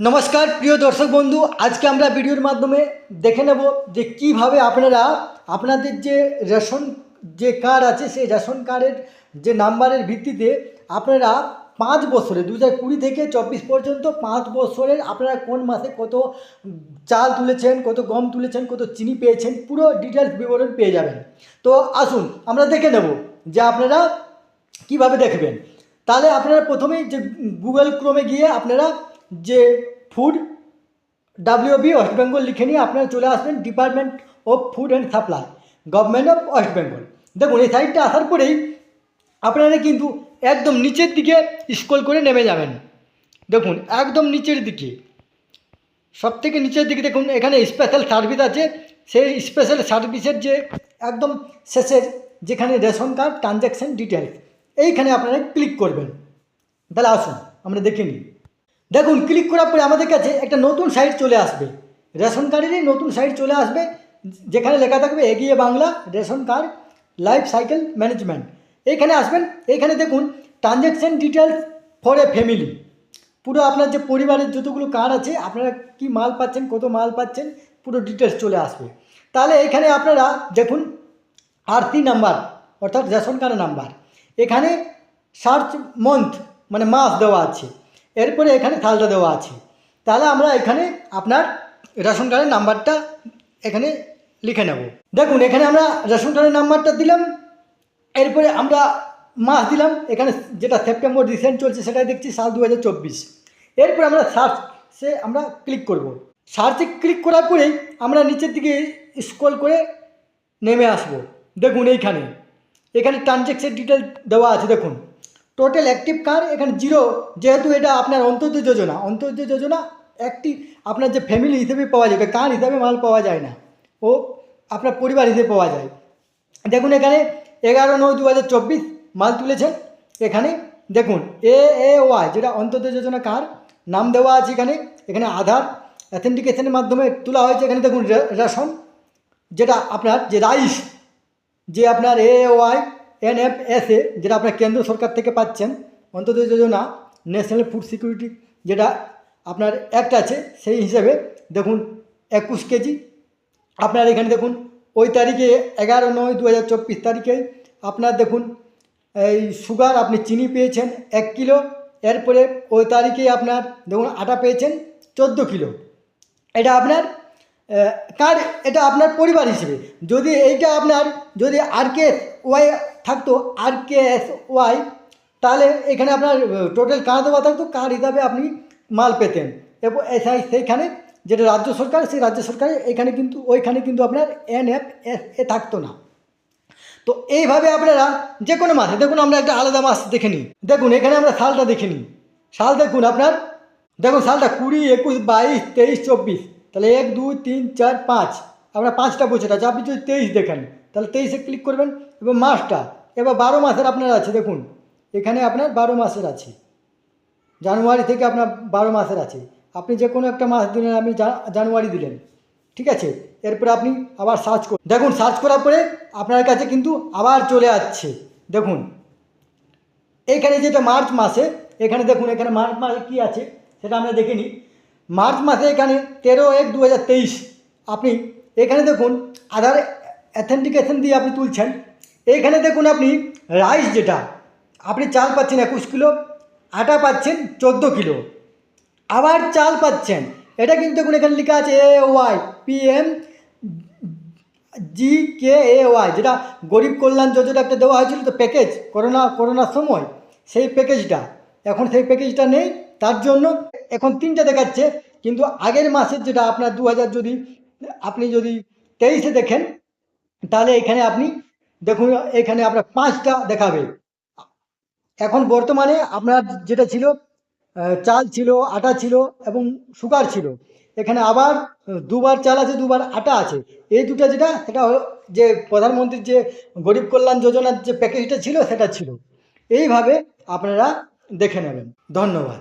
নমস্কার, প্রিয় দর্শক বন্ধু, আজকে আমরা ভিডিওর মাধ্যমে দেখে নেব যে কীভাবে আপনারা আপনাদের যে রেশন, যে কার্ড আছে, সেই রেশন কার্ডের যে নাম্বারের ভিত্তিতে আপনারা পাঁচ বছরে দু কুড়ি থেকে চব্বিশ পর্যন্ত পাঁচ বছরের আপনারা কোন মাসে কত চাল তুলেছেন, কত গম তুলেছেন, কত চিনি পেয়েছেন, পুরো ডিটেলস বিবরণ পেয়ে যাবেন। তো আসুন, আমরা দেখে নেব যে আপনারা কীভাবে দেখবেন। তাহলে আপনারা প্রথমেই যে গুগল ক্রোমে গিয়ে আপনারা যে ফুড ডাব্লিউবি ওয়েস্ট বেঙ্গল লিখে নিয়ে আপনারা চলে আসবেন department of food and supply government of West Bengal দেখুন, এই সাইটটা আসার পরেই আপনারা কিন্তু একদম নিচের দিকে স্ক্রল করে নেমে যাবেন। দেখুন, একদম নিচের দিকে। সব থেকে নিচের দিকে দেখুন, এখানে স্পেশাল সার্ভিস আছে। সেই স্পেশাল সার্ভিসের যে একদম শেষের যেখানে রেশন কার্ড ট্রানজ্যাকশান ডিটেলস এইখানে আপনারা ক্লিক করবেন। তাহলে আসুন, আমরা দেখে নিই। দেখুন ক্লিক করার পরে আমাদের কাছে একটা নতুন সাইট চলে আসবে। রেশন কার্ডেরই নতুন সাইট চলে আসবে, যেখানে লেখা থাকবে এগিয়ে Bangla ration card life cycle management এইখানে আসবেন, এইখানে দেখুন transaction details for a family পুরো আপনার যে পরিবারের যতগুলো কার্ড আছে, আপনারা কি মাল পাচ্ছেন, কত মাল পাচ্ছেন, পুরো ডিটেলস চলে আসবে। তাহলে এখানে আপনারা দেখুন আরতি নাম্বার অর্থাৎ রেশন কার্ড নাম্বার এখানে সার্চ মন্থ মানে মাস দেওয়া আছে। এরপরে এখানে থালটা দেওয়া আছে। তাহলে আমরা এখানে আপনার রেশন কার্ডের নাম্বারটা এখানে লিখে নেব। দেখুন, এখানে আমরা রেশন কার্ডের নাম্বারটা দিলাম। এরপরে আমরা মাস দিলাম। এখানে যেটা সেপ্টেম্বর রিসেন্ট চলছে সেটাই দেখছি, সাল দু হাজার চব্বিশ। এরপরে আমরা সার্চে আমরা ক্লিক করব। সার্চে ক্লিক করার পরেই আমরা নিচের দিকে স্ক্রল করে নেমে আসব। দেখুন, এইখানে। এখানে ট্রানজ্যাকশন ডিটেল দেওয়া আছে, দেখুন। টোটাল অ্যাক্টিভ কার এখানে জিরো যেহেতু এটা আপনার অন্তর্য যোজনা অন্তর্য যোজনা একটি আপনার যে ফ্যামিলি হিসেবে পাওয়া যায় কার হিসাবে মাল পাওয়া যায় না, ও আপনার পরিবার হিসেবে পাওয়া যায়। দেখুন এখানে এগারো নয় দু মাল তুলেছেন এখানে দেখুন এ এ ওয়াই যেটা অন্তর্য যোজনা কার নাম দেওয়া আছে এখানে এখানে আধার অ্যাথেন্টিকেশনের মাধ্যমে তোলা হয়েছে, এখানে দেখুন রেশন যেটা আপনার যে রাইস যে আপনার A Y N F S A যেটা আপনার কেন্দ্র সরকার থেকে পাচ্ছেন অন্তর্জাতীয় যোজনা, ন্যাশনাল ফুড সিকিউরিটি, যেটা আপনার অ্যাক্ট আছে, সেই হিসেবে দেখুন একুশ কেজি। আপনার এখানে দেখুন, ওই তারিখে এগারো নয় দু হাজার চব্বিশ তারিখে আপনার দেখুন, এই সুগার আপনি চিনি পেয়েছেন এক কিলো, এরপরে ওই তারিখে আপনার দেখুন আটা পেয়েছেন চোদ্দ কিলো। এটা আপনার কার, এটা আপনার পরিবার হিসেবে। যদি এইটা আপনার, যদি আর কে ওয়াই থাকতো আর কে এস ওয়াই, তাহলে এখানে আপনার টোটাল কার দেওয়া থাকতো? কার হিসাবে আপনি মাল পেতেন? এবং সেইখানে, যেটা রাজ্য সরকার, সেই রাজ্য সরকারে এখানে কিন্তু, ওইখানে কিন্তু আপনার এন এফ এস এ থাকতো না। তো এইভাবে আপনারা যে কোনো মাসে, দেখুন আমরা একটা আলাদা মাস দেখে নিই। দেখুন, এখানে আমরা সালটা দেখে নিই। সাল দেখুন আপনার, দেখুন সালটা কুড়ি, একুশ, বাইশ, তেইশ, চব্বিশ। তাহলে এক, দুই, তিন, চার, পাঁচ। আপনার পাঁচটা বছর আছে। আপনি যদি তেইশ দেখেন, তাহলে তেইশে ক্লিক করবেন এবং মাসটা এবার বারো মাসের আপনার আছে, দেখুন। এখানে আপনার বারো মাসের আছে। জানুয়ারি থেকে আপনার বারো মাসের আছে। আপনি যে কোনো একটা মাস দিলেন, আপনি জানুয়ারি দিলেন। ঠিক আছে? এরপরে আপনি আবার সার্চ করুন দেখুন সার্চ করার পরে আপনার কাছে কিন্তু আবার চলে আসছে। দেখুন। এখানে যেটা মার্চ মাসে, এখানে দেখুন, এখানে মার্চ মাসে কী আছে, সেটা আমরা দেখে নিই। মার্চ মাসে এখানে তেরো এক দু আপনি এখানে দেখুন, আধার অ্যাথেন্টিকেশন দিয়ে আপনি তুলছেন। এইখানে দেখুন আপনি রাইস যেটা, আপনি চাল পাচ্ছেন একুশ কিলো, আটা পাচ্ছেন চোদ্দ কিলো। আবার চাল পাচ্ছেন, এটা কিন্তু দেখুন এখানে লেখা আছে A Y P M G K A Y যেটা গরিব কল্যাণ যোজনা একটা দেওয়া হয়েছিল তো প্যাকেজ করোনা, করোনার সময়। সেই প্যাকেজটা এখন সেই প্যাকেজটা নেই, তার জন্য এখন তিনটা দেখাচ্ছে, কিন্তু আগের মাসের যেটা আপনার দু হাজার যদি, আপনি যদি তেইশে দেখেন, তাহলে এখানে আপনি দেখুন, এখানে আপনার পাঁচটা দেখাবে। এখন বর্তমানে আপনার যেটা ছিল চাল ছিল, আটা ছিল এবং সুগার ছিল। এখানে আবার দুবার চাল আছে, দুবার আটা আছে। এই দুটো যেটা, সেটা যে প্রধানমন্ত্রীর যে গরিব কল্যাণ যোজনার যে প্যাকেজটা ছিল, সেটা ছিল। এইভাবে আপনারা দেখে নেবেন। ধন্যবাদ।